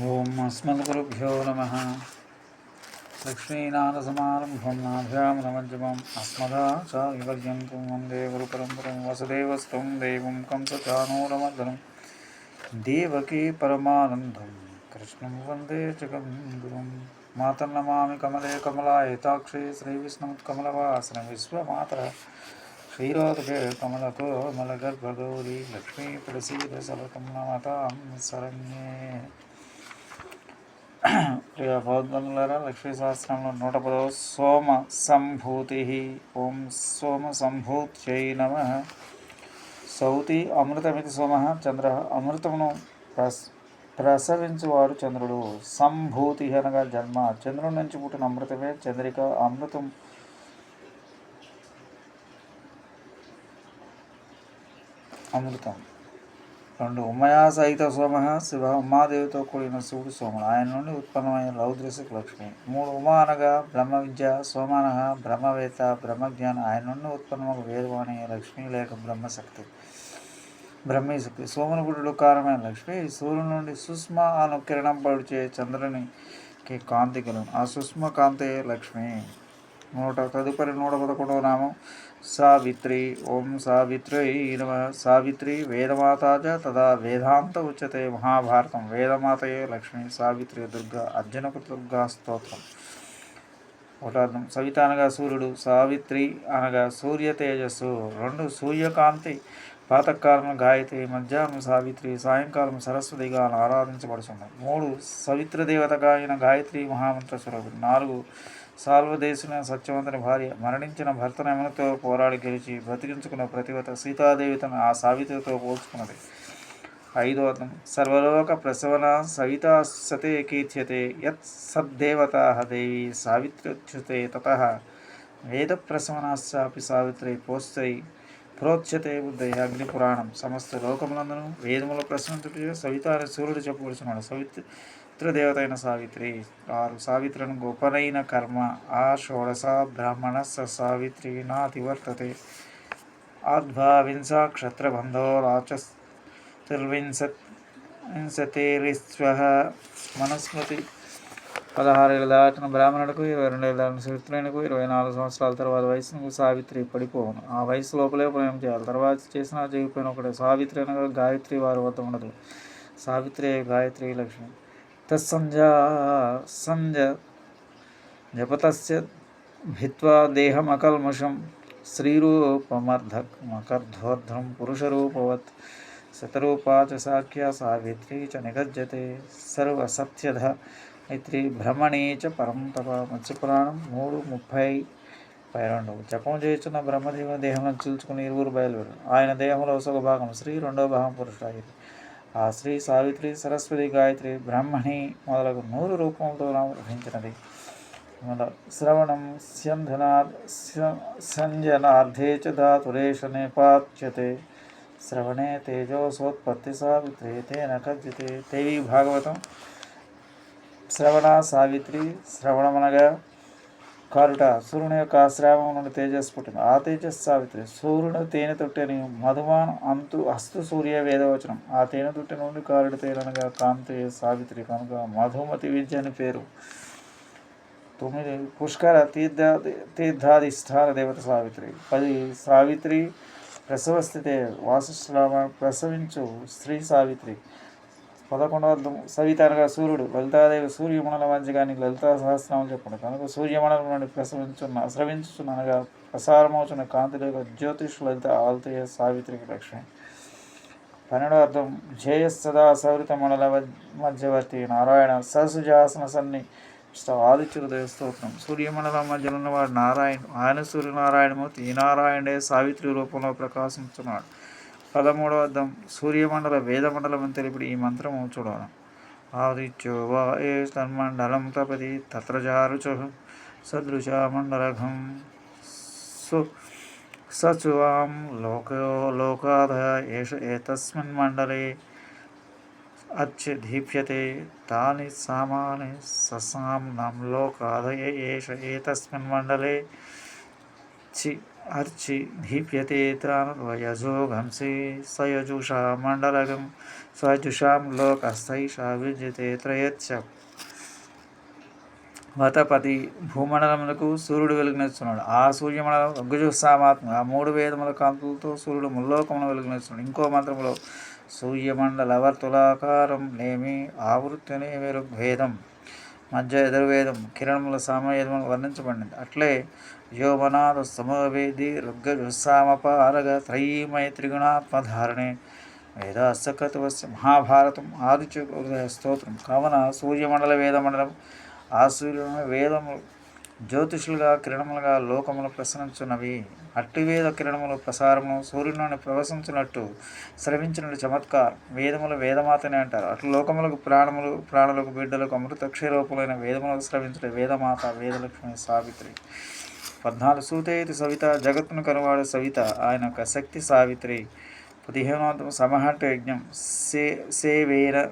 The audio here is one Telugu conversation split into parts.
ఓం అస్మద్గురుభ్యో నమ. లక్ష్మీనాథసమారంభం నాభ్యాం నమంజమం అస్మదాచార్యపర్యంతం వందే గురుపరంపరం వసుదేవస్వం దేవం కంసచానూరమర్దనం. దేవకీ పరమానందం. కృష్ణం వందే జగద్గురుం. మాతన్నమామి కమలే కమలాయతాక్షే శ్రీవిష్ణుత్కమలవాసన విశ్వమాతర. క్షీరోదకే కమలతో మలగర్భగౌరీ. లక్ష్మీ ప్రసీద సలకం నమతాం శరణ్యే. ప్రియ బౌద్ధనులారా లక్ష్మీ సహస్రంలో నూట పదవ సోమ సంభూతి. ఓం సోమ సంభూత్యై నమ. సౌతి అమృతమితి సోమ. చంద్ర అమృతమును ప్రస్ ప్రసవించువాడు చంద్రుడు. సంభూతి అనగా జన్మ. చంద్రుడి నుంచి పుట్టిన అమృతమే చంద్రిక. అమృతం అమృతం. రెండు ఉమయా సహిత సోమ శివ ఉమాదేవితో కూడిన శివుడు సోముడు ఆయన నుండి ఉత్పన్నమైన రౌద్రశిక లక్ష్మి. మూడు ఉమా అనగా బ్రహ్మ విద్య సోమ బ్రహ్మవేత్త బ్రహ్మజ్ఞానం. ఆయన నుండి ఉత్పన్నమగు వేదవాణి లక్ష్మి లేక బ్రహ్మశక్తి. బ్రహ్మశక్తి సోమనుగుడు గుడులు కారమైన లక్ష్మి సూర్యుని నుండి సుష్మ అను కిరణం పడిచే చంద్రునికి కాంతి కలను ఆ సుష్మ కాంతే లక్ష్మి. నూట తదుపరి నూట పదకొండవ నామం. సావిత్రి. ఓం సావిత్రి నమ. సావిత్రి వేదమాతాజ తదా వేదాంత ఉచ్యతే మహాభారతం. వేదమాతయే లక్ష్మి సావిత్రి దుర్గా అర్జునకు దుర్గా స్తోత్రం. ఒకటార్థం సవిత అనగా సూర్యుడు సావిత్రి అనగా సూర్య తేజస్సు. రెండు సూర్యకాంతి ప్రాతకాలం గాయత్రి మధ్యాహ్నం సావిత్రి సాయంకాలం సరస్వతిగా ఆరాధించబడుతుంది మూడు సవిత్ర దేవతగా అయిన గాయత్రి మహామంత్ర స్వరూపి నాలుగు సాల్వదేశున సత్యవంతుని భార్య మరణించిన భర్త నమనతో పోరాడి గెలిచి బ్రతికించుకున్న ప్రతివత సీతాదేవి తన ఆ సావిత్రితో పోల్చుకున్నది. ఐదో అర్థం. సర్వలోక ప్రసవన సవితా సతే కీర్త్యతే యత్ సద్దేవత దేవి సావిత్ర్యుచ్యుతే తత. వేద ప్రసవనాశ్చాపి సావిత్రి పోస్తై ప్రోచ్యతే బుద్ధయ అగ్నిపురాణం. సమస్త లోకములందరూ వేదముల ప్రశ్నించుట సవిత అని సూర్యుడు చెప్పవలసినాడు సవిత్రి పితృదేవత అయిన సావిత్రి. ఆరు సావిత్రను గొప్పనైన కర్మ. ఆ షోడశ బ్రాహ్మణ స సావిత్రి నాతివర్తతే ఆద్భావింస క్షత్రబంధో రాచస్తిర్వింశత్ మనస్మృతి పదహారు పదహారేళ్ళు దాటిన బ్రాహ్మణుడికి ఇరవై రెండేళ్ళు దాటిన సుత్రునికి ఇరవై నాలుగు సంవత్సరాల తర్వాత వయసుకు సావిత్రి పడిపోవును. ఆ వయసు లోపలే ప్రయాణం చేయాలి. తర్వాత చేసిన జరిగిపోయిన ఒకటే. సావిత్రి అనగా గాయత్రి వారి వద్ద ఉండదు. సావిత్రి గాయత్రి లక్ష్మి. తత్సంజా సంజ జపతస్య భిత్వా దేహమకల్మషం స్త్రీరూపమర్ధమకర్ధోర్ధం పురుషరూపవత్ శతరూపా చ సాఖ్య సావిత్రి చ నిగజ్జతే సర్వసత్యధ మైత్రి భ్రమణీ చ పరం తప మత్స్యపురాణం మూడు ముప్పై పైరెండు జపం చేస్తున్న బ్రహ్మదేవుని దేహంలో చీల్చుకుని ఇరువురు బయలుదేరు ఆయన దేహంలో ఒక భాగం స్త్రీ రెండో భాగం పురుషుడు ఆ శ్రీ సావిత్రి సరస్వతి గాయత్రి బ్రాహ్మణి మొదలగు నూరు రూపంతో లభించినది శ్రవణం స్యంధనా సంజనార్ధే చ ధాతురేష నేపాచ్యతే శ్రవణే తేజోసోత్పత్తి సావిత్రి తేన కజ్యతే. దేవి భాగవతం. శ్రవణ సావిత్రి శ్రవణమనగా కారుట సూర్యుని యొక్క ఆశ్రామం నుండి తేజస్సు పుట్టింది. ఆ తేజస్ సావిత్రి సూర్యుడు తేనె తొట్టెని మధుమానం అంతు అస్తు సూర్య వేదవచనం. ఆ తేనె తొట్టె నుండి కారుడు తేలనగా కాంతి సావిత్రి కనుక మధుమతి విద్య అని పేరు. తొమ్మిది పుష్కర తీర్థ తీర్థాధిష్టాన దేవత సావిత్రి. పది సావిత్రి ప్రసవస్థితే వాసుశ్రామ ప్రసవించు స్త్రీ సావిత్రి. పదకొండవ సవిత అనగా సూర్యుడు లలితాదేవి సూర్యమణల మధ్య కానీ లలితా సహస్రనామం చెప్పండి. కనుక సూర్యమణలం నుండి ప్రసవించున్న స్రవించున్న అనగా ప్రసారమవుతున్న కాంతిరేఖ జ్యోతిష్ లలిత ఆల్తయ సావిత్రికి లక్ష్మి పన్నెండవ అర్థం. జయ సదా సౌరిత మండల మధ్యవర్తి నారాయణ ససుజాసన సన్ని ఆదిత్యుడు స్తోత్రం. సూర్యమండలం మధ్యలో ఉన్నవాడు నారాయణ ఆయన సూర్యనారాయణమూర్తి ఈ నారాయణే సావిత్రి రూపంలో ప్రకాశించున్నాడు. పదమూడవ అర్థం సూర్యమండల వేదమండలం అని తెలిపి ఈ మంత్రము చూడాలి. ఆదిత్యో వా ఏ తన్మండలం తపతి తత్ర జారుచు సదృశమండలఘం. సు సచువాం లోకో లోకాధ ఏష ఏతస్మిన్ మండలే అచ్చ దీప్యతే తాని సామాని ససాం నం లోకాధ ఏష ఏతస్మిన్ మండలే అర్చి అర్చి दीप्यते त्राणद्वयजोघंसि सयजुषां मण्डलगं सजुषां लोकस्थैषा विद्यते త్రయచ్చ వతపతి భూమండలములకు సూర్యుడు వెలుగునిస్తున్నాడు ఆ సూర్యమండలం ఋగ్గుజుస్సామాత్మ ఆ మూడు వేదముల కాంతులతో సూర్యుడు ముల్లోకమును వెలుగునిస్తున్నాడు ఇంకో మంత్రములో సూర్యమండలవర్తులాకారం నేమి ఆవృత్తిని వెలుగు భేదం మధ్య ఎదురువేదం కిరణముల సామయేదములు వర్ణించబడింది అట్లే యోమనాథ సమవేది రుగ్గజుస్సామపారగ త్రయీమయ త్రిగుణాత్మధారణే వేదాస్తకృతవస్య మహాభారతం ఆదిత్య స్తోత్రం కావున సూర్యమండల వేదమండలం ఆ సూర్యులను వేదములు జ్యోతిషులుగా కిరణములుగా లోకములు ప్రసరించున్నవి అట్టి వేద కిరణములు ప్రసారము సూర్యుని ప్రవశించినట్టు శ్రవించిన చమత్కారం. వేదములు వేదమాతనే అంటారు. అట్లు లోకములకు ప్రాణములు ప్రాణులకు బిడ్డలకు అమృత క్షీరూపులైన వేదములకు శ్రవించిన వేదమాత వేదలక్ష్మి సావిత్రి. పద్నాలుగు సూతయతి సవిత జగత్తును కనువాడు సవిత ఆయన యొక్క శక్తి సావిత్రి పదిహేనవ సమహంట యజ్ఞం సే సేవేర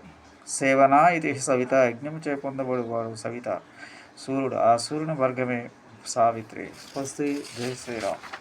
సేవనా ఇది సవిత యజ్ఞం చే పొందబడువాడు సవిత సూర్యుడు ఆ సూర్యుని వర్గమే సావిత్రి. స్వస్తి జై శ్రీరామ్.